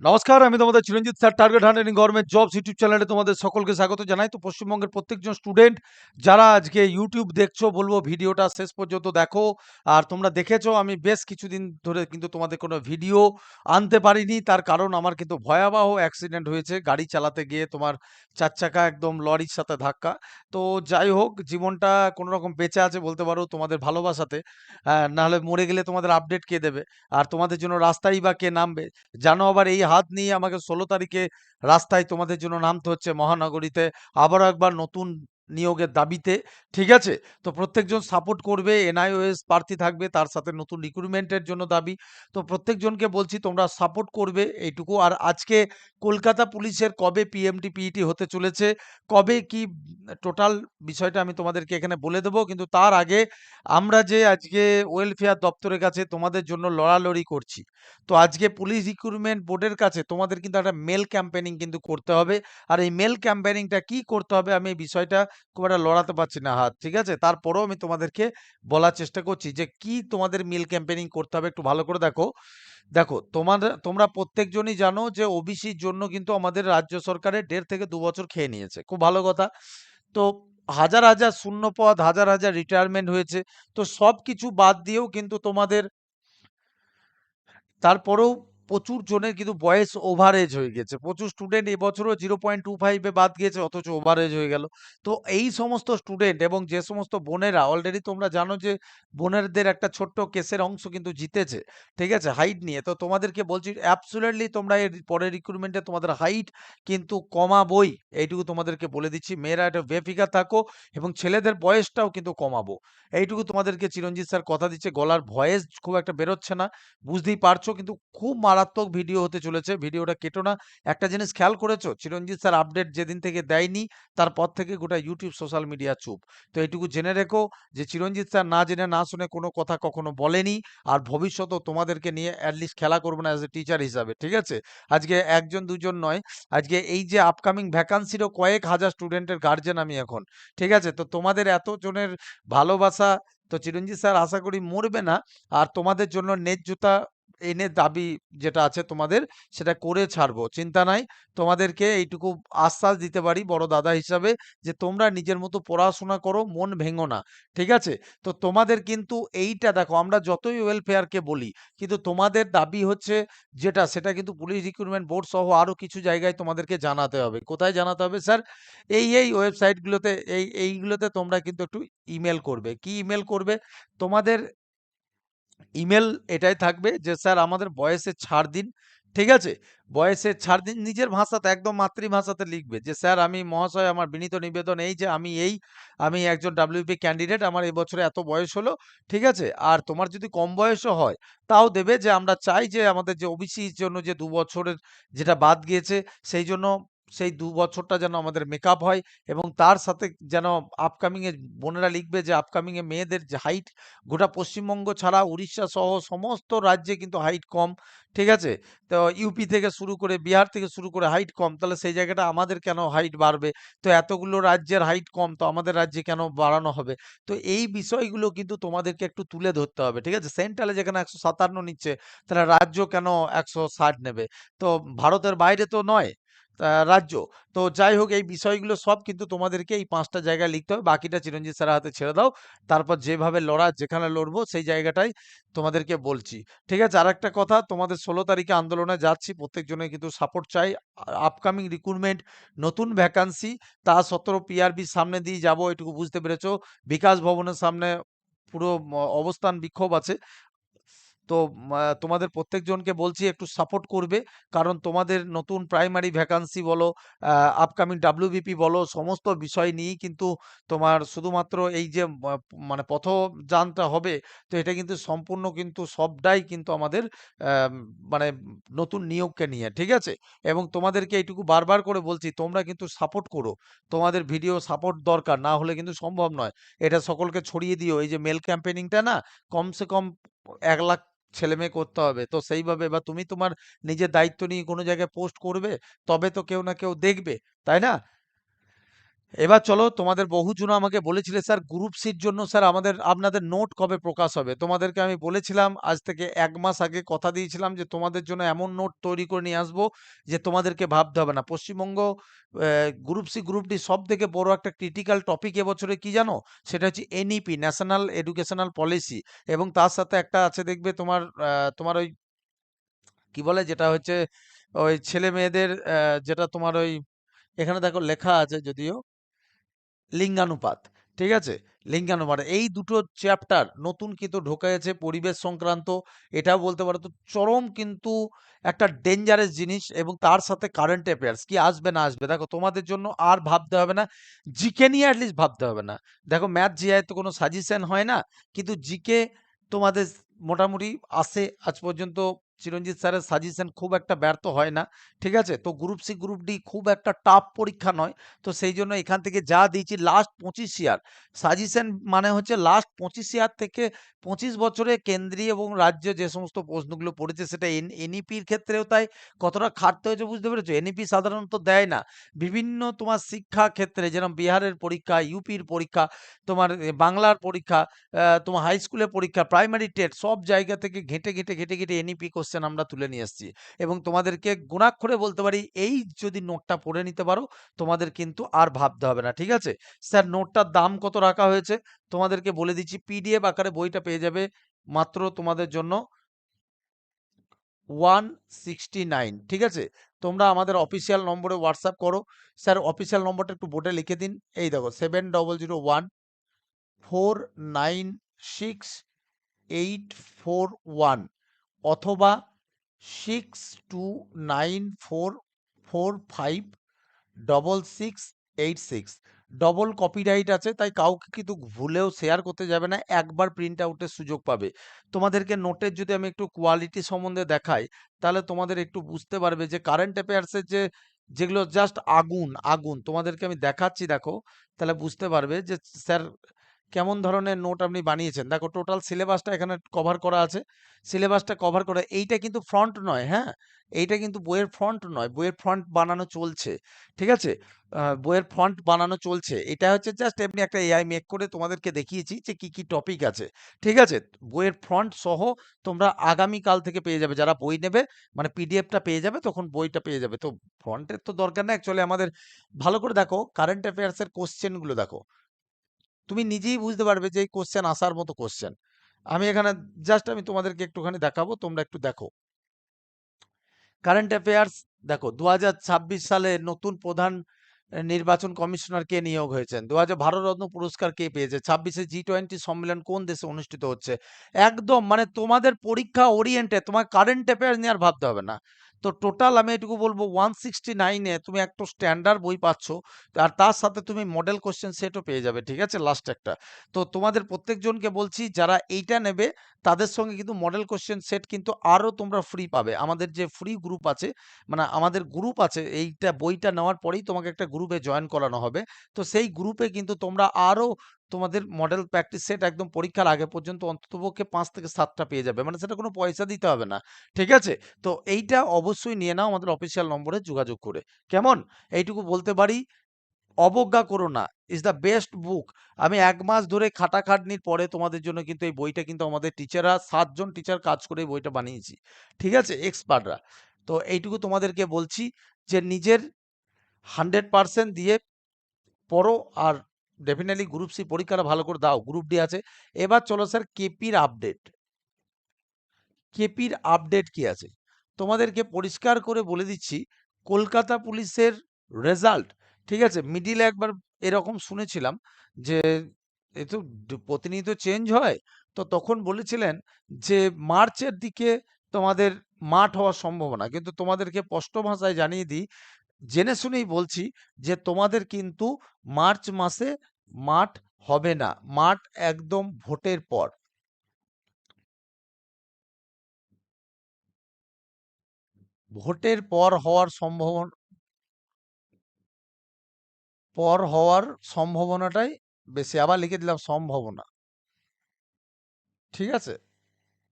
নমস্কার, আমি তোমাদের Chiranjit sir target hundreding government jobs YouTube চ্যানেলে তোমাদের সকলকে স্বাগত জানাই। তো পশ্চিমবঙ্গের প্রত্যেকজন স্টুডেন্ট যারা আজকে ইউটিউব দেখছ, বলব ভিডিওটা শেষ পর্যন্ত দেখো। আর তোমরা দেখেছ, আমি বেশ কিছুদিন ধরে কিন্তু তোমাদের কোনো ভিডিও আনতে পারিনি। তার কারণ আমার কিন্তু ভয়াবহ অ্যাক্সিডেন্ট হয়েছে। গাড়ি চালাতে গিয়ে তোমার চার চাকা একদম লরির সাথে ধাক্কা। তো যাই হোক, জীবনটা কোনো রকম বেঁচে আছে বলতে পারো তোমাদের ভালোবাসাতে। নাহলে মরে গেলে তোমাদের আপডেট কে দেবে? আর তোমাদের জন্য রাস্তাই বা কে নামবে? জানো আবার এই হাত নিয়ে আমাকে ষোলো তারিখে রাস্তায় তোমাদের জন্য নামতে হচ্ছে মহানগরীতে। আবারও একবার নতুন নিয়োগের দাবিতে, ঠিক আছে? তো প্রত্যেকজন সাপোর্ট করবে এনআইওএস প্রার্থী থাকবে, তার সাথে নতুন রিক্রুটমেন্টের জন্য দাবি। তো প্রত্যেকজনকে বলছি, তোমরা সাপোর্ট করবে এইটুকু। আর আজকে কলকাতা পুলিশের কবে পিএমটি পিইটি হতে চলেছে, কবে কি টোটাল বিষয়টা আমি তোমাদেরকে এখানে বলে দেবো। কিন্তু তার আগে আমরা যে আজকে ওয়েলফেয়ার দপ্তরের কাছে তোমাদের জন্য লড়ালড়ি করছি, তো আজকে পুলিশ রিক্রুটমেন্ট বোর্ডের কাছে তোমাদের কিন্তু একটা মেল ক্যাম্পেনিং কিন্তু করতে হবে। আর এই মেল ক্যাম্পেনিংটা কি করতে হবে আমি এই বিষয়টা খুব একটা লড়াতে পারছি না হাত, ঠিক আছে? তারপরেও আমি তোমাদেরকে বলার চেষ্টা করছি যে, কি তোমাদের মিল ক্যাম্পেনিং করতে হবে একটু ভালো করে দেখো। দেখো, তোমার, তোমরা প্রত্যেকজনই জানো যে ওবিসির জন্য কিন্তু আমাদের রাজ্য সরকারের দেড় থেকে দু বছর খেয়ে নিয়েছে। খুব ভালো কথা। তো হাজার হাজার শূন্য পদ হাজার হাজার রিটায়ারমেন্ট হয়েছে। তো সব কিছু বাদ দিয়েও কিন্তু তোমাদের, তারপরেও প্রচুর জনের কিন্তু বয়স ওভারেজ হয়ে গেছে। প্রচুর স্টুডেন্ট এবছরও জিরো পয়েন্ট টু ফাইভে বাদ গিয়েছে, অথচ ওভারেজ হয়ে গেল। তো এই সমস্ত স্টুডেন্ট এবং যে সমস্ত বোনেরা অলরেডি তোমরা জানো যে বোনেরদের একটা ছোট্ট কেসের অংশ কিন্তু জিতেছে, ঠিক আছে? হাইট নিয়ে। তো তোমাদেরকে বলছি অ্যাবসুলেটলি তোমরা এর পরের রিক্রুটমেন্টে তোমাদের হাইট কিন্তু কমাবই। এইটুকু তোমাদেরকে বলে দিচ্ছি। মেয়েরা একটা বেফিকার থাকো এবং ছেলেদের বয়সটাও কিন্তু কমাবো। এইটুকু তোমাদেরকে চিরঞ্জিত স্যার কথা দিচ্ছে। গলার ভয়েস খুব একটা বেরোচ্ছে না। বুঝতেই পারছ, কিন্তু খুব মারাত্মক ভিডিও হতে চলেছে। ভিডিওটা কেটো না। একটা জিনিস খেয়াল করেছ? চিরঞ্জিত স্যার আপডেট যেদিন থেকে দেয়নি, তারপর থেকে গোটা ইউটিউব সোশ্যাল মিডিয়া চুপ। তো এইটুকু জেনে রেখো যে চিরঞ্জিত স্যার না জেনে, না শুনে কোনো কথা কখনো বলেনি আর ভবিষ্যতেও তোমাদেরকে নিয়ে অ্যাটলিস্ট খেলা করব না অ্যাজ এ টিচার হিসাবে, ঠিক আছে? আজকে একজন, দুজন নয়। আজকে এই যে আপকামিং ভ্যাকান্সিরও কয়েক হাজার স্টুডেন্টের গার্জেন আমি এখন, ঠিক আছে? তো তোমাদের এত জনের ভালোবাসা, তো চিরঞ্জিত স্যার আশা করি মরবে না। আর তোমাদের জন্য ন্যায্যতা এনে দাবি যেটা আছে তোমাদের, সেটা করে ছাড়বো। চিন্তা নাই, তোমাদেরকে এইটুকু আশ্বাস দিতে পারি বড় দাদা হিসাবে যে, তোমরা নিজের মতো পড়াশোনা করো, মন ভেঙো না। ঠিক আছে? তো তোমাদের কিন্তু এইটা দেখো, আমরা যতই ওয়েলফেয়ারকে বলি, কিন্তু তোমাদের দাবি হচ্ছে যেটা, সেটা কিন্তু পুলিশ রিক্রুটমেন্ট বোর্ড সহ আরও কিছু জায়গায় তোমাদেরকে জানাতে হবে। কোথায় জানাতে হবে স্যার? এই এই ওয়েবসাইটগুলোতে এই, এইগুলোতে তোমরা কিন্তু একটু ইমেল করবে। কি ইমেল করবে? তোমাদের ইমেল এটাই থাকবে যে, স্যার, আমাদের বয়সে ছাড় দিন। ঠিক আছে? বয়সে ছাড় দিন, নিজের ভাষাতে, একদম মাতৃভাষাতে লিখবে যে, স্যার, আমি মহাশয়, আমার বিনীত নিবেদন এই যে, আমি এই, আমি একজন ডাব্লিউপি ক্যান্ডিডেট আমার এই বছরে এত বয়স হলো। ঠিক আছে? আর তোমার যদি কম বয়সও হয়, তাও দেবে যে, আমরা চাই যে, আমাদের যে ওবিসির জন্য যে, দু বছরের যেটা বাদ গিয়েছে, সেই জন্য সেই দু বছরটা যেন আমাদের মেকআপ হয় এবং তার সাথে যেন আপকামিং এ বোনেরা লিখবে যে আপকামিং এ মেয়েদের যে হাইট গোটা পশ্চিমবঙ্গ ছাড়া উড়িষ্যা সহ সমস্ত রাজ্যে কিন্তু হাইট কম, ঠিক আছে? তো ইউপি থেকে শুরু করে বিহার থেকে শুরু করে হাইট কম, তাহলে সেই জায়গাটা আমাদের কেন হাইট বাড়বে? তো এতগুলো রাজ্যের হাইট কম, তো আমাদের রাজ্যে কেন বাড়ানো হবে? তো এই বিষয়গুলো কিন্তু তোমাদেরকে একটু তুলে ধরতে হবে, ঠিক আছে? সেন্ট্রালে যেখানে একশো সাতান্ন নিচ্ছে, তাহলে রাজ্য কেন একশো ষাট নেবে? তো ভারতের বাইরে তো নয়। রাজ্য। তো যাই হোক, এই বিষয়গুলো সব কিন্তু তোমাদেরকে এই পাঁচটা জায়গায় লিখতে হবে। বাকিটা চিরঞ্জিত স্যারের হাতে ছেড়ে দাও। তারপর যেভাবে লড়া, যেখানে লড়বো, সেই জায়গাটাই তোমাদেরকে বলছি। ঠিক আছে? আর একটা কথা, তোমাদের ষোলো তারিখে আন্দোলনে যাচ্ছি। প্রত্যেকজনের কিন্তু সাপোর্ট চাই। আপকামিং রিক্রুটমেন্ট নতুন ভ্যাকান্সি তা সতেরো পিআরবির সামনে দিয়ে যাব, এটুকু বুঝতে পেরেছ। বিকাশ ভবনের সামনে পুরো অবস্থান বিক্ষোভ আছে। তো তোমাদের প্রত্যেকজনকে বলছি একটু সাপোর্ট করবে। কারণ তোমাদের নতুন প্রাইমারি ভ্যাকান্সি বলো আপকামিং ডাব্লিউবিপি বলো, সমস্ত বিষয় নিয়েই কিন্তু তোমার শুধুমাত্র এই যে মানে পথযানটা হবে, তো এটা কিন্তু সম্পূর্ণ কিন্তু সবটাই কিন্তু আমাদের মানে নতুন নিয়োগকে নিয়ে, ঠিক আছে? এবং তোমাদেরকে এইটুকু বারবার করে বলছি, তোমরা কিন্তু সাপোর্ট করো। তোমাদের ভিডিও সাপোর্ট দরকার, না হলে কিন্তু সম্ভব নয়। এটা সকলকে ছড়িয়ে দিও। এই যে মেল ক্যাম্পেনিংটা না, কমসে কম এক লাখ ছেলে মেয়ে করতে হবে। তো সেইভাবে বা তুমি তোমার নিজের দায়িত্ব নিয়ে কোনো জায়গায় পোস্ট করবে, তবে তো কেউ না কেউ দেখবে, তাই না? এবার চলো, তোমাদের বহুজন আমাকে বলেছিলে, স্যার গ্রুপ সির জন্য, স্যার, আমাদের, আপনাদের নোট কবে প্রকাশ হবে? তোমাদেরকে আমি বলেছিলাম, আজ থেকে এক মাস আগে কথা দিয়েছিলাম যে, তোমাদের জন্য এমন নোট তৈরি করে নিয়ে আসব যে, তোমাদেরকে ভাবতে হবে না। Paschimbanga group C group D সব থেকে বড় একটা ক্রিটিক্যাল টপিক এবছরে কি জানো? সেটা হচ্ছে এনইপি ন্যাশনাল এডুকেশনাল পলিসি এবং তার সাথে একটা আছে, দেখবে তোমার তোমার ওই, কি বলে? যেটা হচ্ছে, ওই ছেলে মেয়েদের যেটা তোমার ওই, এখানে দেখো লেখা আছে যদিও লিঙ্গানুপাত, ঠিক আছে? লিঙ্গানুপাত এই দুটো চ্যাপ্টার নতুন কিন্তু ঢোকায়েছে পরিবেশ সংক্রান্ত। এটাও বলতে পারো তো চরম কিন্তু একটা ডেঞ্জারাস জিনিস এবং তার সাথে কারেন্ট অ্যাফেয়ার্স কি আসবে না আসবে? দেখো তোমাদের জন্য আর ভাবতে হবে না। জিকে নিয়ে অ্যাটলিস্ট ভাবতে হবে না। দেখো ম্যাথ জিআই তো কোনো সাজেশন হয় না, কিন্তু জিকে তোমাদের মোটামুটি আসে আজ পর্যন্ত চিরঞ্জিত স্যারের সাজেশন খুব একটা ব্যর্থ হয় না, ঠিক আছে? তো গ্রুপ সি গ্রুপ ডি খুব একটা টাফ পরীক্ষা নয়। তো সেই জন্য এখান থেকে যা দিয়েছি লাস্ট পঁচিশ ইয়ার সাজেশন মানে হচ্ছে লাস্ট পঁচিশ ইয়ার থেকে পঁচিশ বছরে কেন্দ্রীয় এবং রাজ্য যে সমস্ত প্রশ্নগুলো পড়েছে সেটা এন এনইপির ক্ষেত্রেও তাই। কতটা খাটতে হয়েছে বুঝতে পেরেছ? এনইপি সাধারণত দেয় না। বিভিন্ন তোমার শিক্ষা ক্ষেত্রে যেরকম বিহারের পরীক্ষা ইউপির পরীক্ষা, তোমার বাংলার পরীক্ষা তোমার হাই স্কুলের পরীক্ষা প্রাইমারি টেট সব জায়গা থেকে ঘেঁটে ঘেঁটে ঘেঁটে ঘেঁটে এনইপি আমরা তুলে নিয়ে এসেছি। এবং তোমাদেরকে গুণাক্ষরে বলতে পারি, এই যদি নোটটা পড়ে নিতে পারো, তোমাদের কিন্তু আর ভাবতে হবে না, ঠিক আছে? স্যার নোটটার দাম কত রাখা হয়েছে? তোমাদেরকে বলে দিচ্ছি পিডিএফ আকারে বইটা পেয়ে যাবে মাত্র তোমাদের জন্য ওয়ান সিক্সটি নাইন ঠিক আছে? তোমরা আমাদের অফিসিয়াল নম্বরে হোয়াটসঅ্যাপ করো। স্যার অফিসিয়াল নম্বরটা একটু বোর্ডে লিখে দিন। এই দেখো seven double zero one four nine six eight four one অথবা six two nine four four five double six eight six double copyright আছে, তাই কাউকে কিন্তু ভুলেও শেয়ার করতে যাবে না, একবার প্রিন্ট আউটের সুযোগ পাবে। তোমাদেরকে নোটের যদি আমি একটু কোয়ালিটি সম্বন্ধে দেখাই, তাহলে তোমাদের একটু বুঝতে পারবে যে কারেন্ট অ্যাফেয়ার্সের যে, যেগুলো জাস্ট আগুন আগুন, তোমাদেরকে আমি দেখাচ্ছি দেখো। তাহলে বুঝতে পারবে যে স্যার কেমন ধরনের নোট আপনি বানিয়েছেন? দেখো টোটাল সিলেবাসটা এখানে কভার করা আছে। সিলেবাসটা কভার করে, এইটা কিন্তু ফ্রন্ট নয় হ্যাঁ? এইটা কিন্তু বইয়ের ফ্রন্ট নয়, বইয়ের ফ্রন্ট বানানো চলছে, ঠিক আছে? বইয়ের ফ্রন্ট বানানো চলছে। এটা হচ্ছে জাস্ট এমনি একটা এআই মেক করে তোমাদেরকে দেখিয়েছি যে কি কি টপিক আছে, ঠিক আছে? বইয়ের ফ্রন্ট সহ তোমরা আগামী কাল থেকে পেয়ে যাবে। যারা বই নেবে মানে পিডিএফটা পেয়ে যাবে, তখন বইটা পেয়ে যাবে। তো ফ্রন্টের তো দরকার না অ্যাকচুয়ালি আমাদের। ভালো করে দেখো কারেন্ট অ্যাফেয়ার্সের কোশ্চেনগুলো দেখো। তুমি নিজেই বুঝতে পারবে যে এই কোশ্চেন আসার মতো কোশ্চেন আমি এখানে জাস্ট আমি তোমাদেরকে একটুখানি দেখাবো, তোমরা একটু দেখো। কারেন্ট অ্যাফেয়ার্স দেখো দু হাজার ছাব্বিশ সালে নতুন প্রধান নির্বাচন কমিশনার কে নিয়োগ হয়েছেন? দু হাজার ভারতরত্ন পুরস্কার কে পেয়েছে? ছাব্বিশে জি টোয়েন্টি সম্মেলন কোন দেশে অনুষ্ঠিত হচ্ছে? একদম মানে তোমাদের পরীক্ষা ওরিয়েন্টে তোমার কারেন্ট অ্যাফেয়ার্স নিয়ে আর ভাবতে হবে না। তো টোটাল আমি এটুকু বলব ওয়ান সিক্সটি নাইনে তুমি একটা স্ট্যান্ডার্ড বই পাচ্ছ, আর তার সাথে তুমি মডেল কোশ্চেন সেটও পেয়ে যাবে, ঠিক আছে? লাস্ট একটা। তো তোমাদের প্রত্যেকজনকে বলছি, যারা এইটা নেবে, তাদের সঙ্গে কিন্তু মডেল কোশ্চেন সেট কিন্তু আরও তোমরা ফ্রি পাবে। আমাদের যে ফ্রি গ্রুপ আছে মানে আমাদের গ্রুপ আছে, এইটা বইটা নেওয়ার পরেই তোমাকে একটা গ্রুপে জয়েন করানো হবে। তো সেই গ্রুপে কিন্তু তোমরা আরও তোমাদের মডেল প্র্যাকটিস সেট একদম পরীক্ষার আগে পর্যন্ত অন্ততপক্ষে পাঁচ থেকে সাতটা পেয়ে যাবে। মানে সেটা কোনো পয়সা দিতে হবে না। ঠিক আছে? তো এইটা অবশ্যই নিয়ে নাও আমাদের অফিসিয়াল নম্বরে যোগাযোগ করে। কেমন? এইটুকু বলতে পারি, অবজ্ঞা করো না। ইজ দ্য বেস্ট বুক আমি এক মাস ধরে খাটাখাটনির পরে তোমাদের জন্য কিন্তু এই বইটা কিন্তু আমাদের টিচাররা সাতজন টিচার কাজ করে এই বইটা বানিয়েছি। ঠিক আছে? এক্সপার্টরা তো এইটুকু তোমাদেরকে বলছি যে নিজের হান্ড্রেড পার্সেন্ট দিয়ে পড়ো আর ডেফিনেটলি গ্রুপ সি পরীক্ষাটা ভালো করে দাও গ্রুপ ডি আছে। এবার চলো স্যার কেপির আপডেট কেপির আপডেট কি আছে? তোমাদেরকে পরিষ্কার করে বলে দিচ্ছি, কলকাতা পুলিশের রেজাল্ট ঠিক আছে? মিডিলে একবার এরকম শুনেছিলাম যে, এ তো প্রতিনিয়ত চেঞ্জ হয়। তো তখন বলেছিলেন যে, মার্চের দিকে তোমাদের মাঠ হওয়ার সম্ভাবনা। কিন্তু তোমাদেরকে স্পষ্ট ভাষায় জানিয়ে দিই জেনে শুনেই বলছি যে, তোমাদের কিন্তু মার্চ মাসে মাঠ হবে না। মাঠ একদম ভোটের পর। ভোটের পর হওয়ার সম্ভাবনা পর হওয়ার সম্ভাবনাটাই বেশি। আবার লিখে দিলাম সম্ভাবনা। ঠিক আছে?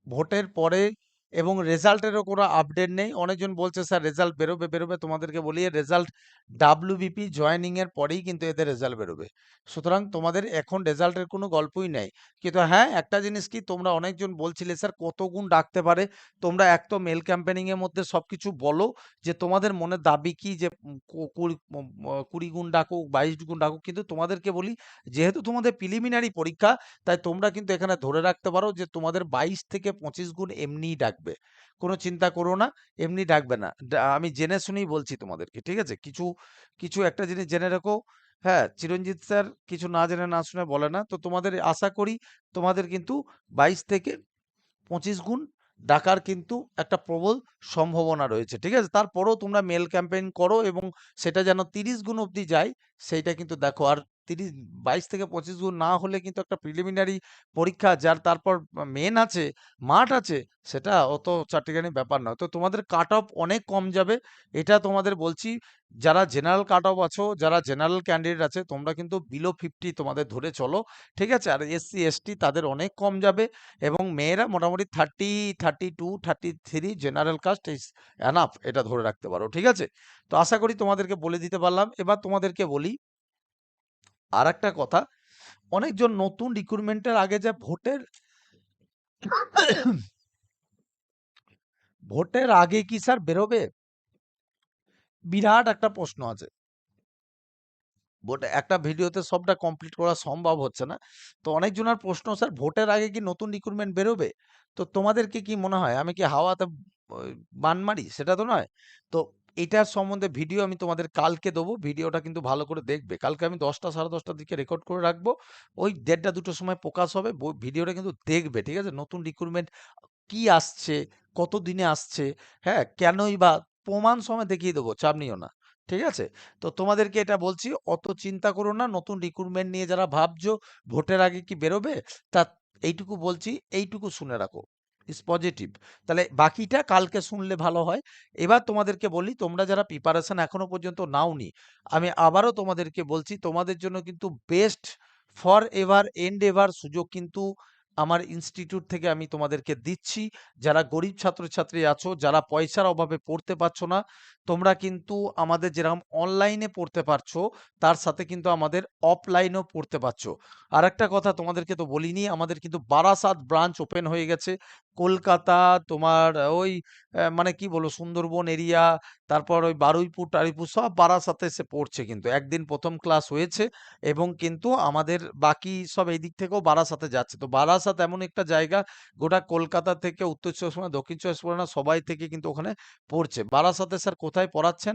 ভোটের পরে এবং রেজাল্টেরও কোনো আপডেট নেই। অনেকজন বলছে, স্যার, রেজাল্ট বেরোবে বেরোবে, তোমাদেরকে বলি রেজাল্ট ডাব্লিউবিপি জয়েনিং এর পরেই কিন্তু এদের রেজাল্ট বেরোবে। সুতরাং তোমাদের এখন রেজাল্টের কোনো গল্পই নেই। কিন্তু হ্যাঁ একটা জিনিস কি, তোমরা অনেকজন বলছিলে, স্যার, কত গুণ ডাকতে পারে? তোমরা এক তো মেল ক্যাম্পেনিংয়ের মধ্যে সব কিছু বলো যে, তোমাদের মনে দাবি কি যে কুড়ি গুণ ডাকুক, বাইশ গুণ ডাকুক? কিন্তু তোমাদেরকে বলি, যেহেতু তোমাদের প্রিলিমিনারি পরীক্ষা, তাই তোমরা কিন্তু এখানে ধরে রাখতে পারো যে, তোমাদের বাইশ থেকে পঁচিশ গুণ এমনিই ডাকবে। কোনো চিন্তা করো না, এমনি ডাকবে না। আমি জেনে শুনেই বলছি তোমাদেরকে, ঠিক আছে? কিছু কিছু একটা জিনিস জেনে রাখো। হ্যাঁ চিরঞ্জিত স্যার কিছু না জেনে, না শুনে বলে না। তো তোমাদের আশা করি তোমাদের কিন্তু বাইশ থেকে পঁচিশ গুণ ডাকার কিন্তু একটা প্রবল সম্ভাবনা রয়েছে, ঠিক আছে? তারপরেও তোমরা মেল ক্যাম্পেইন করো এবং সেটা যেন তিরিশ গুণ অবধি যায়, সেইটা কিন্তু দেখো। আর তিরিশ, বাইশ থেকে পঁচিশ গুণ না হলে কিন্তু একটা প্রিলিমিনারি পরীক্ষা, যার তারপর মেন আছে, মাঠ আছে, সেটা অত চারটিখানি ব্যাপার নয়। তো তোমাদের কাট অফ অনেক কম যাবে। এটা তোমাদের বলছি, যারা জেনারেল কাট অফ আছো, যারা জেনারেল ক্যান্ডিডেট আছে, তোমরা কিন্তু বিলো ফিফটি তোমাদের ধরে চলো, ঠিক আছে? আর এসসি এসটি তাদের অনেক কম যাবে এবং মেয়েরা মোটামুটি thirty thirty two thirty three general caste is enough এটা ধরে রাখতে পারো, ঠিক আছে? তো আশা করি তোমাদেরকে বলে দিতে পারলাম। এবার তোমাদেরকে বলি আর একটা কথা, অনেকজন নতুন রিক্রুটমেন্টের আগে যা ভোটের ভোটের আগে কি স্যার বেরোবে? বিরাট একটা প্রশ্ন আছে। ভোটে একটা ভিডিওতে সবটা কমপ্লিট করা সম্ভব হচ্ছে না। তো অনেকজনের প্রশ্ন স্যার ভোটের আগে কি নতুন রিক্রুটমেন্ট বেরোবে? তো তোমাদেরকে কি মনে হয়? আমি কি হাওয়াতে ওই বান মারি সেটা তো নয়। তো এটার সম্বন্ধে ভিডিও আমি তোমাদের কালকে দেবো। ভিডিওটা কিন্তু ভালো করে দেখবে। কালকে আমি দশটা, সাড়ে দশটার দিকে রেকর্ড করে রাখব। ওই দেড়টা, দুটোর সময় প্রকাশ হবে। ভিডিওটা কিন্তু দেখবে, ঠিক আছে? নতুন রিক্রুটমেন্ট কি আসছে? কত দিনে আসছে? হ্যাঁ? কেনই বা প্রমাণ সময় দেখিয়ে দেবো, চাপ নিও না, ঠিক আছে? তো তোমাদেরকে এটা বলছি, অত চিন্তা করো না। নতুন রিক্রুটমেন্ট নিয়ে যারা ভাবছ, ভোটের আগে কি বেরোবে? তা এইটুকু বলছি, এইটুকু শুনে রাখো। ইস পজিটিভ তাহলে বাকিটা কালকে শুনলে ভালো হয়। এবার তোমাদেরকে বলি, তোমরা যারা প্রিপারেশান এখনও পর্যন্ত নাওনি, আমি আবারও তোমাদেরকে বলছি, তোমাদের জন্য কিন্তু best for ever and ever সুযোগ কিন্তু আমার ইনস্টিটিউট থেকে আমি তোমাদেরকে দিচ্ছি। যারা গরিব ছাত্রছাত্রী আছো, যারা পয়সার অভাবে পড়তে পারছ না, তোমরা কিন্তু আমাদের যেরকম অনলাইনে পড়তে পারছ, তার সাথে কিন্তু আমাদের অফলাইনেও পড়তে পারছ। আর একটা কথা তোমাদেরকে তো বলিনি, আমাদের কিন্তু বারাসাত ব্রাঞ্চ ওপেন হয়ে গেছে। কলকাতা, তোমার ওই মানে কি বলব, সুন্দরবন এরিয়া তারপর ওই বারুইপুর, টারিপুর সব বারাসাতে এসে পড়ছে কিন্তু। একদিন প্রথম ক্লাস হয়েছে এবং কিন্তু আমাদের বাকি সব এই দিক থেকেও বারাসাতে যাচ্ছে। তো বারাসাত এমন একটা জায়গা, গোটা কলকাতা থেকে উত্তর চব্বিশ পরগনা, দক্ষিণ চব্বিশ পরগনা সবাই থেকে কিন্তু ওখানে পড়ছে। বারাসাতে স্যার কোথায় পড়াচ্ছেন?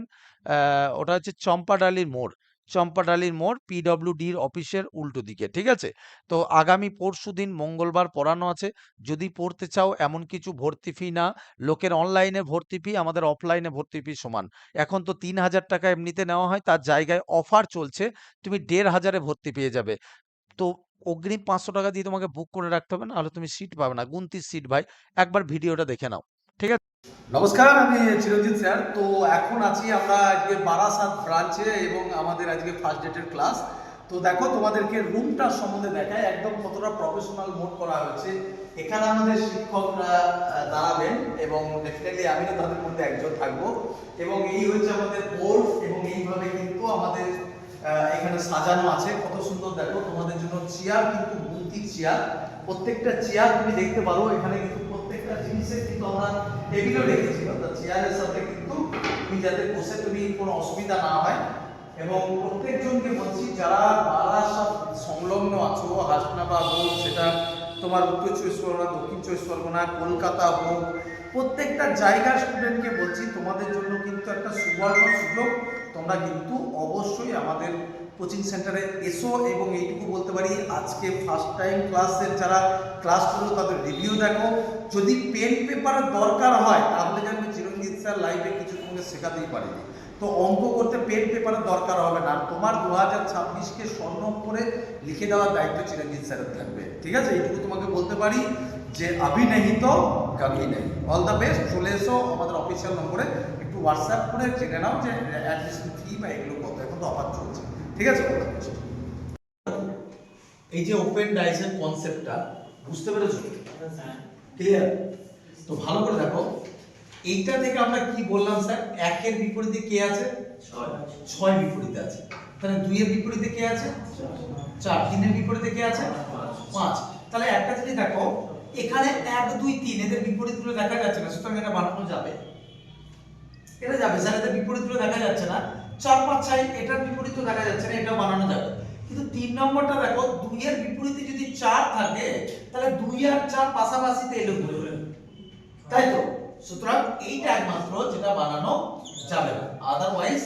ওটা হচ্ছে চম্পাডালির মোড়। চম্পাডালির মোড় পিডব্লিউডির অফিসের উল্টো দিকে, ঠিক আছে? তো আগামী পরশু দিন মঙ্গলবার পড়ানো আছে। যদি পড়তে চাও এমন কিছু ভর্তি ফি না, লোকের অনলাইনে ভর্তি ফি আমাদের অফলাইনে ভর্তি ফি সমান। এখন তো তিন হাজার টাকা এমনিতে নেওয়া হয়, তার জায়গায় অফার চলছে, তুমি দেড় হাজারে ভর্তি পেয়ে যাবে। তো অগ্রিম পাঁচশো টাকা দিয়ে তোমাকে বুক করে রাখতে হবে, নাহলে তুমি সিট পাবে না, গুনতির সিট ভাই। একবার ভিডিওটা দেখে নাও। ঠিক আছে। নমস্কার, আমি চিরঞ্জিত স্যার। তো এখন আছি আমরা আজকে বারাসাত ব্রাঞ্চে এবং আমাদের আজকে ফার্স্ট ডেটের ক্লাস তো দেখো, তোমাদেরকে রুমটা সম্বন্ধে দেখায় একদম কতটা প্রফেশনাল মোড করা হয়েছে। এখানে আমাদের শিক্ষকরা দাঁড়াবেন এবং ডেফিনেটলি আমিও তাদের মধ্যে একজন থাকব। এবং এই হচ্ছে আমাদের বোর্ড এবং এইভাবে কিন্তু আমাদের এখানে সাজানো আছে। কত সুন্দর দেখো, তোমাদের জন্য চেয়ার কিন্তু বুন্তির চেয়ার প্রত্যেকটা চেয়ার তুমি দেখতে পারো, এখানে কিন্তু প্রত্যেকটা জিনিসের কিন্তু আমরা টেবিলও রেখেছি অর্থাৎ চেয়ারের সাথে কিন্তু তুমি যাতে বসে তুমি কোনো অসুবিধা না হয়, এবং প্রত্যেকজনকে বলছি, যারা বারাসাত সংলগ্ন আছো হাসনাবা হোক, সেটা তোমার উত্তর চব্বিশ পরগনা, দক্ষিণ চব্বিশ পরগনা, কলকাতা হোক, প্রত্যেকটা জায়গার স্টুডেন্টকে বলছি, তোমাদের জন্য কিন্তু একটা সুবর্ণ সুযোগ। তোমরা কিন্তু অবশ্যই আমাদের কোচিং সেন্টারে এসো এবং এইটুকু বলতে পারি, আজকে ফার্স্ট টাইম ক্লাসের যারা ক্লাস করল, তাদের রিভিউ দেখো। যদি পেন পেপারের দরকার হয় তাহলে জানবে চিরঞ্জিত স্যার লাইভে কিছু তোমাকে শেখাতেই পারেনি। তো অঙ্ক করতে পেন পেপারের দরকার হবে না। আর তোমার দু হাজার ছাব্বিশকে স্বর্ণ করে লিখে দেওয়ার দায়িত্ব চিরঞ্জিত স্যারের থাকবে। ঠিক আছে? এইটুকু তোমাকে বলতে পারি যে আভি নেই তো কভি নেই। অল দ্য বেস্ট চলে এসো আমাদের অফিসিয়াল নম্বরে। একটু হোয়াটসঅ্যাপ করে জেনে নাও যে অ্যাডমিশন ফি বা এগুলো কত। এখন তো অফার চলছে। ঠিক আছে? all the best. এই যে ওপেন ডাইসের কনসেপ্টটা বুঝতে পেরেছ? ক্লিয়ার তো ভালো করে দেখো। এইটা থেকে আমরা কি বললাম স্যার? একের বিপরীতে কে আছে? ছয়। বিপরীতে আছে। তাহলে দুইয়ের বিপরীতে কে আছে? চার। তিনের বিপরীতে কে আছে? পাঁচ। তাহলে একটা জিনিস দেখো এখানে এক দুই তিন এদের বিপরীতগুলো দেখা যাচ্ছে না সুতরাং এটা বানানো যাবে। এটা যাবে স্যার এদের বিপরীতগুলো দেখা যাচ্ছে না। চার পাঁচ ছয় এটার বিপরীত দেখা যাচ্ছে না এটাও বানানো যাবে। কিন্তু তিন নম্বরটা দেখো দুইয়ের বিপরীতে যদি চার থাকে তাহলে দুই আর চার পাশাপাশিতে এলো করে? তাই তো? সুতরাং এইটা একমাত্র যেটা বানানো যাবে না। আদারওয়াইজ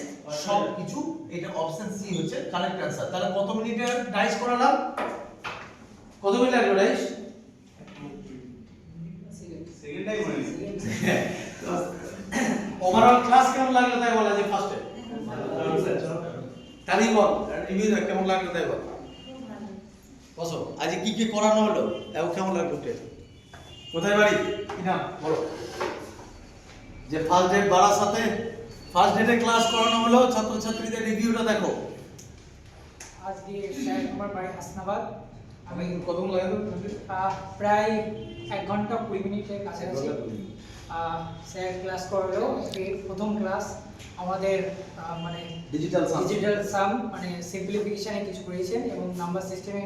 সব কিছু এটা অপশন সি হচ্ছে কারেক্ট অ্যান্সার তাহলে কত মিনিটে ডাইস করালাম? কত মিনিট লাগল ডাইস ওভারঅল ক্লাস কেমন লাগল তাই বলা যে ফার্স্টে তারই বল রিভিউ কেমন লাগল তাই বল? বসো আজ কি কি করানো হলো দেখো কেমন লাগল টেস্ট কোথায় বাড়ি? কি নাম? বলো। যে ফার্স্ট ডেট বাড়ার সাথে ফার্স্ট ডেটে ক্লাস করানো হলো ছাত্রছাত্রীদের রিভিউটা দেখো। আজকে স্যার আমার বাড়ি হাসনাবাদ। আমি কতক্ষণ লাগল প্রায় এক ঘণ্টা কুড়ি মিনিটের কাছাকাছি। স্যার ক্লাস করল আজকে প্রথম ক্লাস আমাদের মানে ডিজিটাল ডিজিটাল সাম মানে সিম্পলিফিকেশনে কিছু করেছেন এবং নাম্বার সিস্টেমে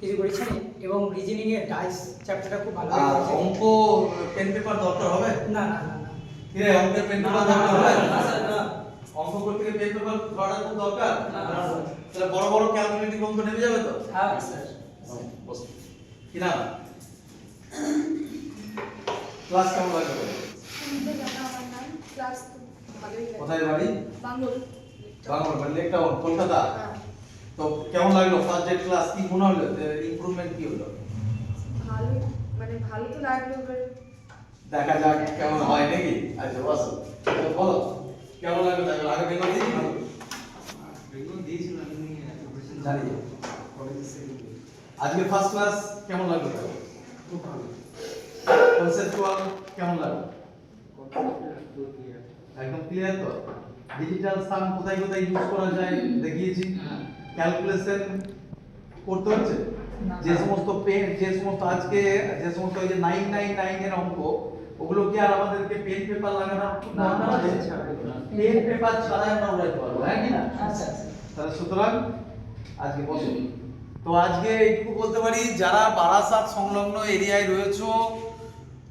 কিছু করেছেন এবং রিজনিং এর ডাইস চ্যাপ্টারটা খুব ভালো করেছেন অঙ্ক পেন পেপার দরকার হবে? না না না না। কি রে অঙ্কের পেন পেপার দরকার হবে? অঙ্ক করতে গিয়ে পেন পেপার ধরাটা খুব দরকার? না। তাহলে বড় বড় ক্যালকুলেটিং অঙ্ক নেমে যাবে তো? হ্যাঁ স্যার। বস কি নাম? ক্লাস কেমন লাগল? শুনতে জানা আমার নাম ক্লাস তো ভালোই লাগে কোথায় বাড়ি? বাঙ্গল বাংলা মানে লেক টাউন কলকাতা? হ্যাঁ, তো কেমন লাগল ফার্স্ট ডে ক্লাস কি মনে হলো? ইমপ্রুভমেন্ট কি হলো? ভালোই মানে ভালো তো লাগল এবার দেখা যাক কেমন হয় নাকি? আচ্ছা বসো। তো বলো কেমন লাগল দেখো আগে বেঙ্গল দিয়েছি জানি। আজকে ফার্স্ট ক্লাস কেমন লাগল? দেখো কনসেপচুয়াল কেমন লাগল? একদম ক্লিয়ার তো? ডিজিটাল সাম কোথায় কোথায় ইউজ করা যায় দেখিয়েছি। ক্যালকুলেশন করতে হচ্ছে? যে সমস্ত পেন যে সমস্ত আজকে যে সমস্ত ওই যে নাইন নাইন নাইন এর অঙ্ক ওগুলো কি আর আমাদেরকে পেন পেপার লাগানো না, না, পেন পেপার ছাড়াই আমরা উড়াইতে পারব হ্যাঁ কি না? আচ্ছা আচ্ছা। তাহলে সুতরাং আজকে বসো। তো আজকে একটু বলতে পারি যারা বারাসাত সংলগ্ন এরিয়ায় রয়েছো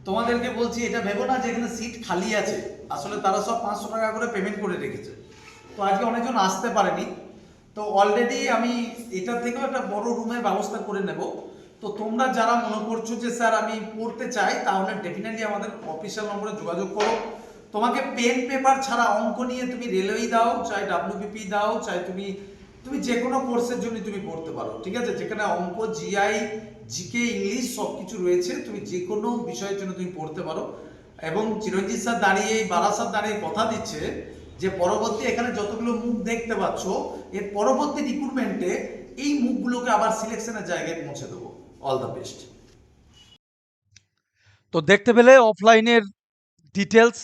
তোমাদেরকে বলছি, এটা ভেবো না যে এখানে সিট খালি আছে। আসলে তারা সব পাঁচশো টাকা করে পেমেন্ট করে রেখেছে। তো আজকে অনেকজন আসতে পারেনি। তো অলরেডি আমি এটার থেকেও একটা বড় রুমের ব্যবস্থা করে নেব। তো তোমরা যারা মনে করছ যে, স্যার, আমি পড়তে চাই, তাহলে ডেফিনেটলি আমাদের অফিসিয়াল নম্বরে যোগাযোগ করো। তোমাকে পেন পেপার ছাড়া অঙ্ক নিয়ে তুমি রেলওয়ে দাও, চাই ডাব্লিউবিপি দাও, চাই তুমি তুমি যে কোনো কোর্সের জন্য তুমি পড়তে পারো। ঠিক আছে? যেখানে অঙ্ক জিআই জিকে ইংলিশ সব কিছু রয়েছে, তুমি যে কোনো বিষয়ের জন্য তুমি পড়তে পারো। এবং চিরঞ্জিত স্যার দাঁড়িয়ে, এই বারাসাত দাঁড়িয়ে কথা দিচ্ছে যে, পরবর্তী এখানে যতগুলো মুখ দেখতে পাচ্ছ, এর পরবর্তী রিক্রুটমেন্টে এই মুখগুলোকে আবার সিলেকশনের জায়গায় পৌঁছে দেবো। অল দ্য বেস্ট তো দেখতে পেলে অফলাইনের ডিটেলস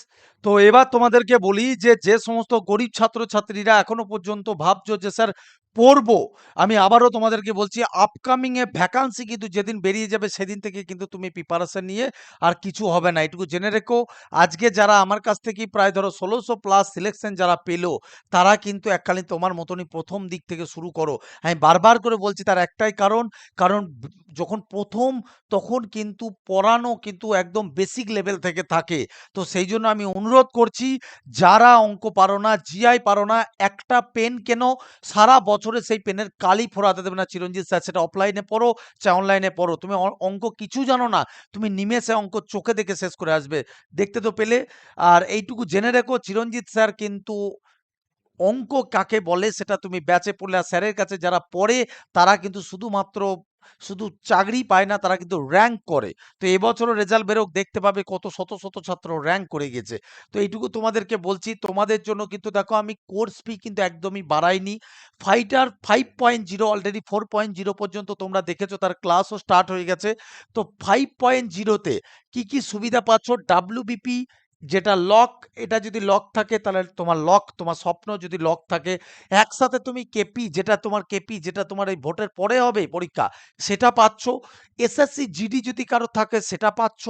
তো এবার তোমাদেরকে বলি যে যে সমস্ত গরিব ছাত্রছাত্রীরা এখনও পর্যন্ত ভাবছ যে, স্যার পড়ব। আমি আবারও তোমাদেরকে বলছি আপকামিং এ ভ্যাকান্সি কিন্তু যেদিন বেরিয়ে যাবে সেদিন থেকে কিন্তু তুমি প্রিপারেশন নিয়ে আর কিছু হবে না। এটুকু জেনে রেখো, আজকে যারা আমার কাছ থেকে প্রায় ধরো ষোলোশো প্লাস সিলেকশন যারা পেল, তারা কিন্তু এককালীন তোমার মতনই প্রথম দিক থেকে শুরু করো। আমি বারবার করে বলছি তার একটাই কারণ কারণ যখন প্রথম তখন কিন্তু পড়ানো কিন্তু একদম বেসিক লেভেল থেকে থাকে। তো সেই জন্য আমি অনুরোধ করছি, যারা অঙ্ক পারো না জিআই পারো না, একটা পেন কেন, সারা বছরে সেই পেনের কালি ফোরাতে দেবে না। চিরঞ্জিত স্যার, সেটা অফলাইনে পড়ো, চাই অনলাইনে পড়ো। তুমি অঙ্ক কিছু জানো না, তুমি নিমেষে অঙ্ক চোখে দেখে শেষ করে আসবে। দেখতে তো পেলে। আর এইটুকু জেনে রেখো, চিরঞ্জিত স্যার কিন্তু অঙ্ক কাকে বলে সেটা তুমি ব্যাচে পড়লে। আর স্যারের কাছে যারা পড়ে, তারা কিন্তু শুধুমাত্র শুধু চাকরি পায় না, তারা কিন্তু র্যাঙ্ক করে। তো এবছরও রেজাল্ট বেরোক, দেখতে পাবে কত শত শত ছাত্র র্যাঙ্ক করে গেছে। তো এইটুকু তোমাদেরকে বলছি, তোমাদের জন্য কিন্তু দেখো আমি কোর্স ফি কিন্তু একদমই বাড়াইনি। Fighter five point zero already four point zero পর্যন্ত তোমরা দেখেছ, তার ক্লাসও স্টার্ট হয়ে গেছে। তো ফাইভ পয়েন্ট জিরোতে কি কি সুবিধা পাচ্ছ? ডাব্লিউবিপি যেটা লক এটা যদি লক থাকে, তাহলে তোমার লক তোমার স্বপ্ন যদি লক থাকে, একসাথে তুমি কেপি যেটা তোমার কেপি যেটা তোমার এই ভোটের পরে হবে পরীক্ষা, সেটা পাচ্ছ। এসএসসি জিডি যদি কারও থাকে, সেটা পাচ্ছ।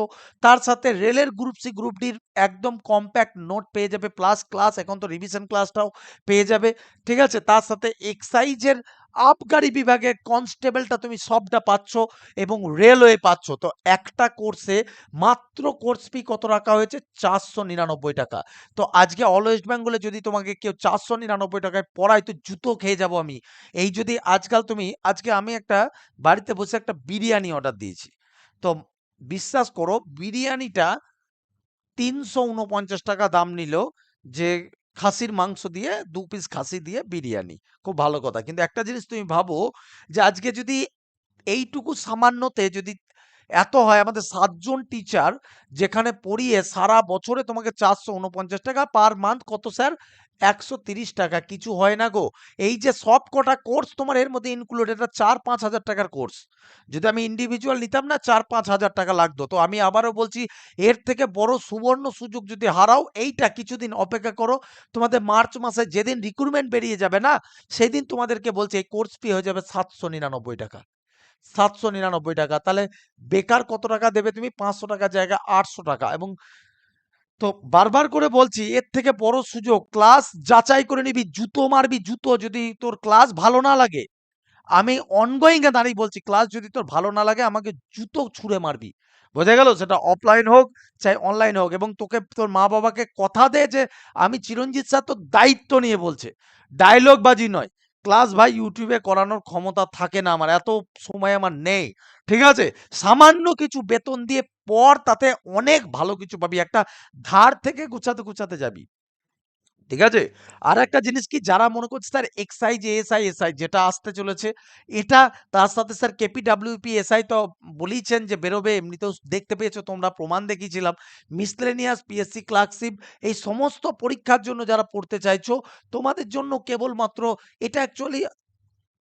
তার সাথে রেলের গ্রুপ সি গ্রুপ ডির একদম কম্প্যাক্ট নোট পেয়ে যাবে প্লাস ক্লাস এখন তো রিভিশন ক্লাসটাও পেয়ে যাবে, ঠিক আছে? তার সাথে এক্সাইজের আবগারি বিভাগে কনস্টেবলটা তুমি সবটা পাচ্ছ এবং রেলওয়ে পাচ্ছ। তো একটা কোর্সে মাত্র কোর্স ফি কত রাখা হয়েছে? চারশো নিরানব্বই টাকা। তো আজকে অল ওয়েস্ট বেঙ্গলে যদি তোমাকে কেউ চারশো নিরানব্বই টাকায় পড়ায়, তো জুতো খেয়ে যাব আমি। এই যদি আজকাল তুমি, আজকে আমি একটা বাড়িতে বসে একটা বিরিয়ানি অর্ডার দিয়েছি। তো বিশ্বাস করো, বিরিয়ানিটা তিনশো উনপঞ্চাশ টাকা দাম নিল যে খাসির মাংস দিয়ে দু পিস খাসি দিয়ে বিরিয়ানি। খুব ভালো কথা। কিন্তু একটা জিনিস তুমি ভাবো যে, আজকে যদি এইটুকু সামান্যতে যদি এত হয় আমাদের সাতজন টিচার যেখানে পড়িয়ে সারা বছরে তোমাকে চারশো উনপঞ্চাশ টাকা পার মান্থ কত স্যার একশো তিরিশ টাকা। কিছু হয় না গো। এই যে সব কটা কোর্স তোমার এর মধ্যে ইনক্লুড এটা চার পাঁচ হাজার টাকার কোর্স যদি আমি ইন্ডিভিজুয়াল নিতাম না, চার পাঁচ হাজার টাকা লাগতো। তো আমি আবারও বলছি, এর থেকে বড় সুবর্ণ সুযোগ যদি হারাও, এইটা কিছুদিন অপেক্ষা করো। তোমাদের মার্চ মাসে যেদিন রিক্রুটমেন্ট বেরিয়ে যাবে না, সেদিন তোমাদেরকে বলছে, এই কোর্স ফি হয়ে যাবে সাতশো নিরানব্বই টাকা। সাতশো নিরানব্বই টাকা। তাহলে বেকার কত টাকা দেবে তুমি? পাঁচশো টাকার জায়গায় আটশো টাকা। এবং তো বারবার করে বলছি, এর থেকে বড় সুযোগ, ক্লাস যাচাই করে নিবি, জুতো মারবি, জুতো যদি তোর ক্লাস ভালো না লাগে। আমি অনগোয়িং এ দাঁড়িয়ে বলছি, ক্লাস যদি তোর ভালো না লাগে, আমাকে জুতো ছুঁড়ে মারবি। বোঝা গেল? সেটা অফলাইন হোক, চাই অনলাইন হোক। এবং তোকে, তোর মা বাবাকে কথা দে যে, আমি চিরঞ্জিত স্যার তোর দায়িত্ব নিয়ে বলছে। ডায়লগ বাজি নয়। ক্লাস ভাই ইউটিউবে করানোর ক্ষমতা থাকে না আমার, এত সময় আমার নেই। ঠিক আছে? সামান্য কিছু বেতন দিয়ে পর তাতে অনেক ভালো কিছু পাবি। একটা ধার থেকে গুছাতে গুছাতে যাবি। ঠিক আছে? আর একটা জিনিস কি, যারা মনে করছে স্যার এক্সাই যে এসআই এসআই যেটা আসতে চলেছে, এটা তার সাথে স্যার কেপি ডাব্লিউপি এসআই তো বলেইছেন যে বেরোবে, এমনিতেও দেখতে পেয়েছ, তোমরা প্রমাণ দেখিয়েছিলাম। মিসলেনিয়াস পিএসসি ক্লার্কশিপ, এই সমস্ত পরীক্ষার জন্য যারা পড়তে চাইছো, তোমাদের জন্য কেবলমাত্র এটা অ্যাকচুয়ালি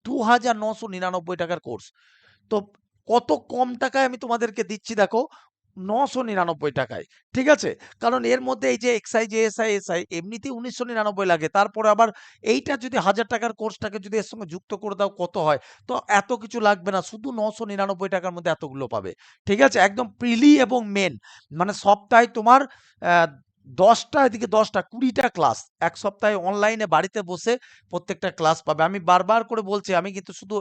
দু হাজার নশো নিরানব্বই টাকার কোর্স তো কত কম টাকায় আমি তোমাদেরকে দিচ্ছি দেখো নশো নিরানব্বই টাকায়, ঠিক আছে? কারণ এর মধ্যে এই যে এক্সআই যে এসআই এসআই এমনিতেই উনিশশো নিরানব্বই লাগে। তারপরে আবার এইটা যদি হাজার টাকার কোর্সটাকে যদি এর সঙ্গে যুক্ত করে দাও, কত হয়? তো এত কিছু লাগবে না। শুধু নশো নিরানব্বই টাকার মধ্যে এতগুলো পাবে, ঠিক আছে? একদম প্রিলি এবং মেন। মানে সপ্তাহে তোমার দশটা, এদিকে দশটা, কুড়িটা ক্লাস। এক সপ্তাহে অনলাইনে বাড়িতে বসে প্রত্যেকটা ক্লাস পাবে। আমি বারবার করে বলছি, আমি কিন্তু শুধু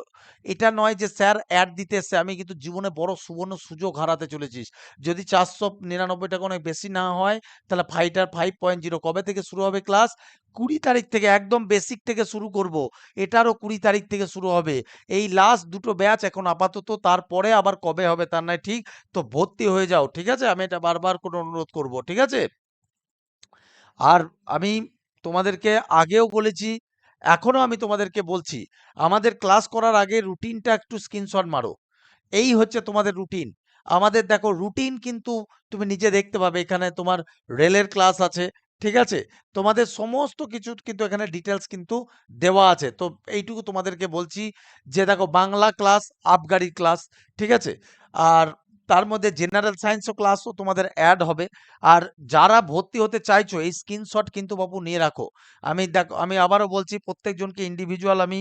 এটা নয় যে, স্যার অ্যাড দিতে এসছে, আমি কিন্তু জীবনে বড় সুবর্ণ সুযোগ হারাতে চলেছিস যদি চারশো নিরানব্বই টাকা অনেক বেশি না হয়, তাহলে ফাইটার ফাইভ পয়েন্ট জিরো কবে থেকে শুরু হবে ক্লাস কুড়ি তারিখ থেকে, একদম বেসিক থেকে শুরু করব। এটারও কুড়ি তারিখ থেকে শুরু হবে। এই লাস্ট দুটো ব্যাচ এখন আপাতত, তারপরে আবার কবে হবে তার নয় ঠিক, তো ভর্তি হয়ে যাও, ঠিক আছে? আমি এটা বারবার করে অনুরোধ করব, ঠিক আছে? আর আমি তোমাদেরকে আগেও বলেছি এখনও আমি তোমাদেরকে বলছি, আমাদের ক্লাস করার আগে রুটিনটা একটু স্ক্রিনশট মারো। এই হচ্ছে তোমাদের রুটিন। আমাদের দেখো রুটিন কিন্তু তুমি নিজে দেখতে পাবে, এখানে তোমার রেলের ক্লাস আছে, ঠিক আছে? তোমাদের সমস্ত কিছু কিন্তু এখানে ডিটেলস কিন্তু দেওয়া আছে। তো এইটুকু তোমাদেরকে বলছি যে দেখো বাংলা ক্লাস, আবগারি ক্লাস, ঠিক আছে? আর তার মধ্যে জেনারেল সায়েন্সও ক্লাসও তোমাদের অ্যাড হবে। আর যারা ভর্তি হতে চাইছো, এই স্ক্রিনশট কিন্তু বাবু নিয়ে রাখো। আমি দেখো, আমি আবারও বলছি, প্রত্যেকজনকে ইন্ডিভিজুয়াল আমি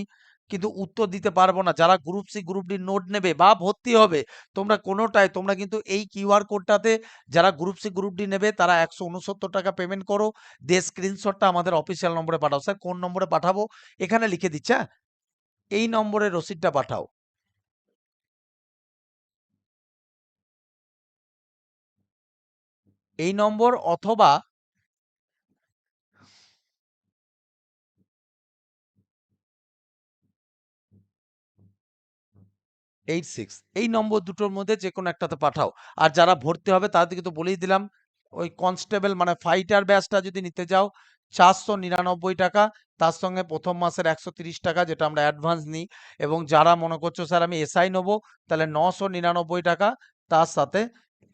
কিন্তু উত্তর দিতে পারব না। যারা group C group D note নেবে বা ভর্তি হবে, তোমরা কোনোটাই তোমরা কিন্তু এই কিউআর কোডটাতে যারা গ্রুপ সি গ্রুপ ডি নেবে, তারা একশো উনসত্তর টাকা পেমেন্ট করো। দিয়ে স্ক্রিনশটটা আমাদের অফিসিয়াল নম্বরে পাঠাও। স্যার, কোন নম্বরে পাঠাবো? এখানে লিখে দিচ্ছে হ্যাঁ? এই নম্বরে রসিদটা পাঠাও। এই নম্বর অথবা এইট সিক্স। এই নম্বর দুটোর মধ্যে যে কোনো একটাতে পাঠাও। আর যারা ভর্তি হবে তাদেরকে তো বলেই দিলাম, ওই কনস্টেবল মানে ফাইটার ব্যাচটা যদি নিতে যাও, চারশো নিরানব্বই টাকা, তার সঙ্গে প্রথম মাসের একশো তিরিশ টাকা যেটা আমরা অ্যাডভান্স নিই। এবং যারা মনে করছ, স্যার, আমি এসআই নেব, তাহলে নশো নিরানব্বই টাকা, তার সাথে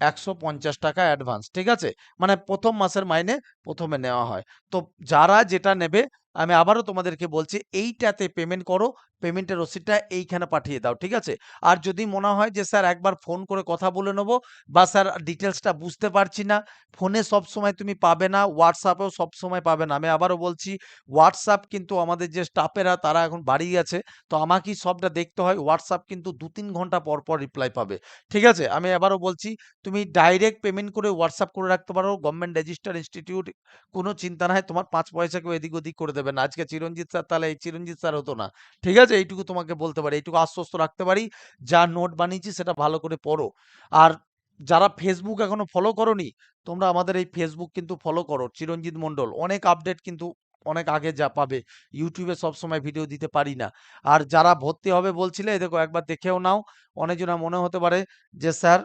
একশো পঞ্চাশ টাকা অ্যাডভান্স ঠিক আছে? মানে প্রথম মাসের মাইনে প্রথমে নেওয়া হয়। তো যারা যেটা নেবে আমি আবারও তোমাদেরকে বলছি, এইটাতে পেমেন্ট করো পেমেন্টের রসিদটা এইখানে পাঠিয়ে দাও, ঠিক আছে? আর যদি মনে হয় যে, স্যার, একবার ফোন করে কথা বলে নেব বা, স্যার ডিটেলসটা বুঝতে পারছি না ফোনে সব সময় তুমি পাবে না হোয়াটসঅ্যাপেও সব সময় পাবে না। আমি আবারও বলছি হোয়াটসঅ্যাপ কিন্তু আমাদের যে স্টাফেরা তারা এখন বাড়ি গেছে, তো আমাকেই সবটা দেখতে হয় হোয়াটসঅ্যাপ কিন্তু দু তিন ঘণ্টা পর পর রিপ্লাই পাবে, ঠিক আছে? আমি আবারও বলছি, তুমি ডাইরেক্ট পেমেন্ট করে হোয়াটসঅ্যাপ করে রাখতে পারো গভর্নমেন্ট রেজিস্টার ইনস্টিটিউট কোনো চিন্তা নাই, তোমার পাঁচ পয়সা কেউ এদিক ওদিক করে না। আজকে চিরঞ্জিত স্যার, তাহলে এই চিরঞ্জিত স্যার হতো না। ঠিক আছে? এইটুকু তোমাকে বলতে পারি, এইটুকু আশ্বস্ত রাখতে পারি। যা নোট বানিয়েছি সেটা ভালো করে পড়ো। আর যারা ফেসবুক এখনও ফলো করনি, তোমরা আমাদের এই ফেসবুক কিন্তু ফলো করো, চিরঞ্জিত মণ্ডল। অনেক আপডেট কিন্তু অনেক আগে যা পাবে। ইউটিউবে সব সময় ভিডিও দিতে পারি না। আর যারা ভর্তি হবে বলছিলে দেখো একবার দেখেও নাও, অনেকজনের মনে হতে পারে যে, স্যার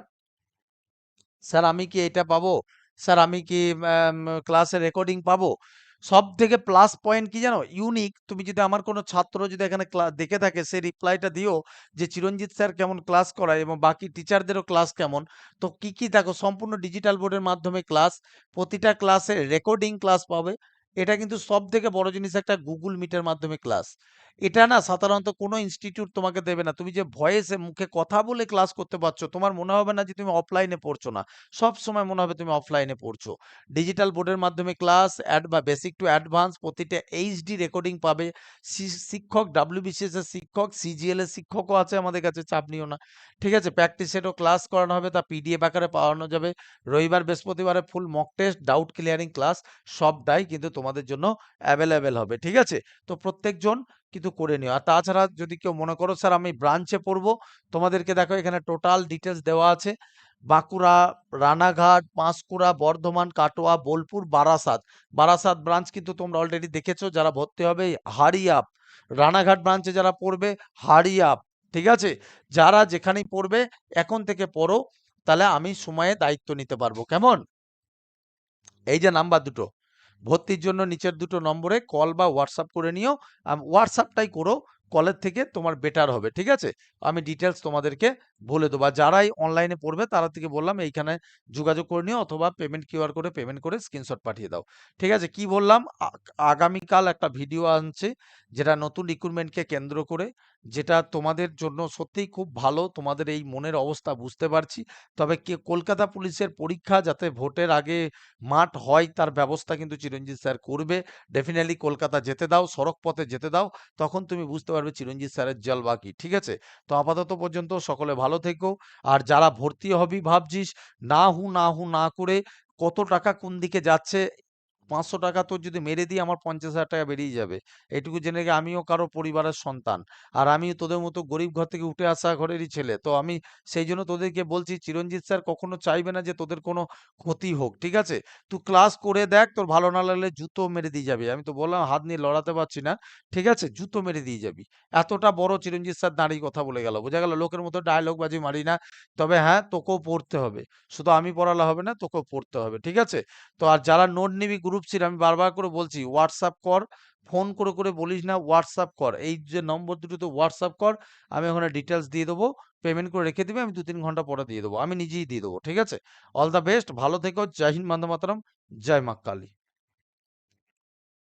স্যার আমি কি এটা পাবো? স্যার আমি কি ক্লাসে রেকর্ডিং পাবো? সব থেকে প্লাস পয়েন্ট কি জানো? ইউনিক তুমি যদি আমার কোনো ছাত্র যদি এখানে দেখে থাকে, সে রিপ্লাইটা দিও যে চিরঞ্জিত স্যার কেমন ক্লাস করায় এবং বাকি টিচারদেরও ক্লাস কেমন। তো কি কি দেখো, সম্পূর্ণ ডিজিটাল বোর্ডের মাধ্যমে ক্লাস প্রতিটা ক্লাসে রেকর্ডিং ক্লাস পাবে। এটা কিন্তু সব থেকে বড় জিনিস একটা গুগল মিটের মাধ্যমে ক্লাস এটা না সাধারণত কোনো ইনস্টিটিউট তোমাকে দেবে না। তুমি যে ভয়েসে মুখে কথা বলে ক্লাস করতে পারছ, তোমার মনে হবে না যে তুমি অফলাইনে পড়ছো না। সব সময় মনে হবে তুমি অফলাইনে পড়ছো। ডিজিটাল বোর্ডের মাধ্যমে ক্লাস অ্যাড বা বেসিক টু অ্যাডভান্স প্রতিটা এইচডি রেকর্ডিং পাবে। শিক্ষক ডাব্লিউবিসিএস এর শিক্ষক সিজিএল এর শিক্ষকও আছে আমাদের কাছে, চাপ নিও না। ঠিক আছে? প্র্যাকটিস সেটও ক্লাস করানো হবে, তা পিডিএফ আকারে পাওয়ানো যাবে। রবিবার বৃহস্পতিবারে full mock test doubt clearing class সবটাই কিন্তু তোমাদের জন্য অ্যাভেলেবেল হবে, ঠিক আছে? তো প্রত্যেকজন কিন্তু করে নিও। আর তাছাড়া যদি কেউ মনে করো, স্যার, আমি ব্রাঞ্চে পড়ব। তোমাদেরকে দেখো, এখানে টোটাল ডিটেলস দেওয়া আছে। বাঁকুড়া, রানাঘাট, পাঁশকুড়া, বর্ধমান, কাটোয়া, বোলপুর, বারাসাত। বারাসাত ব্রাঞ্চ কিন্তু তোমরা অলরেডি দেখেছ, যারা ভর্তি হবে হারিয়াপ। রানাঘাট ব্রাঞ্চে যারা পড়বে, হারিয়াপ, ঠিক আছে? যারা যেখানেই পড়বে, এখন থেকে পড়ো, তাহলে আমি সময়ে দায়িত্ব নিতে পারব। কেমন? এই যে নাম্বার দুটো। ভর্তির জন্য নিচের দুটো নম্বরে কল বা হোয়াটসঅ্যাপ করে নিও। হোয়াটসঅ্যাপটাই করো, কলের থেকে তোমার বেটার হবে, ঠিক আছে? আমি ডিটেলস তোমাদেরকে বলে দেবো। যারাই অনলাইনে পড়বে, তারা থেকে বললাম, এইখানে যোগাযোগ করে নিও অথবা পেমেন্ট কিউআর করে পেমেন্ট করে স্ক্রিনশট পাঠিয়ে দাও। ঠিক আছে? কি বললাম? আগামীকাল একটা ভিডিও আনছে, যেটা নতুন রিক্রুটমেন্টকে কেন্দ্র করে যেটা তোমাদের জন্য সত্যিই খুব ভালো। তোমাদের এই মনের অবস্থা বুঝতে পারছি। তবে কে, কলকাতা পুলিশের পরীক্ষা যাতে ভোটের আগে মাঠ হয়, তার ব্যবস্থা কিন্তু চিরঞ্জিত স্যার করবে। ডেফিনেটলি কলকাতা যেতে দাও সড়ক পথে যেতে দাও, তখন তুমি বুঝতে পারবে চিরঞ্জিত স্যারের জলবা কি ঠিক আছে? তো আপাতত পর্যন্ত সকলে ভালো থেকো। আর যারা ভর্তি হবি ভাবছিস, না হু না হু, না করে কত টাকা কোন দিকে যাচ্ছে পাঁচশো টাকা তোর যদি মেরে দিই, আমার পঞ্চাশ হাজার টাকা বেরিয়ে যাবে। এটুকু জেনে রেখে আমিও কারও পরিবারের সন্তান। আর আমিও তোদের মতো গরিব ঘর থেকে উঠে আসা ঘরেরই ছেলে। তো আমি সেই জন্য তোদেরকে বলছি, চিরঞ্জিত স্যার কখনো চাইবে না যে তোদের কোনো ক্ষতি হোক, ঠিক আছে? তুই ক্লাস করে দেখ, তোর ভালো না লাগলে জুতো মেরে দিয়ে যাবি। আমি তো বললাম, হাত নিয়ে লড়াতে পারছি না, ঠিক আছে? জুতো মেরে দিয়ে যাবি। এতটা বড় চিরঞ্জিত স্যার দাঁড়িয়ে কথা বলে গেল। বোঝা গেল লোকের মতো ডায়লগ বাজি মারি না। তবে হ্যাঁ তোকেও পড়তে হবে। শুধু আমি পড়ালে হবে না, তোকেও পড়তে হবে, ঠিক আছে? তো আর যারা নোট নিবি গ্রুপ ছিল আমি বারবার করে বলছি হোয়াটসঅ্যাপ কর ফোন করে করে বলিস না হোয়াটসঅ্যাপ কর। এই যে নম্বর দুটো তো হোয়াটসঅ্যাপ কর, আমি ওখানে ডিটেলস দিয়ে দেবো পেমেন্ট করে রেখে দেবে, আমি দু তিন ঘণ্টা পরে দিয়ে দেবো, আমি নিজেই দিয়ে দেবো, ঠিক আছে? অল দ্য বেস্ট ভালো থেকো, জয় হিন্দ, বন্দে মাতরম, জয় মা কালী।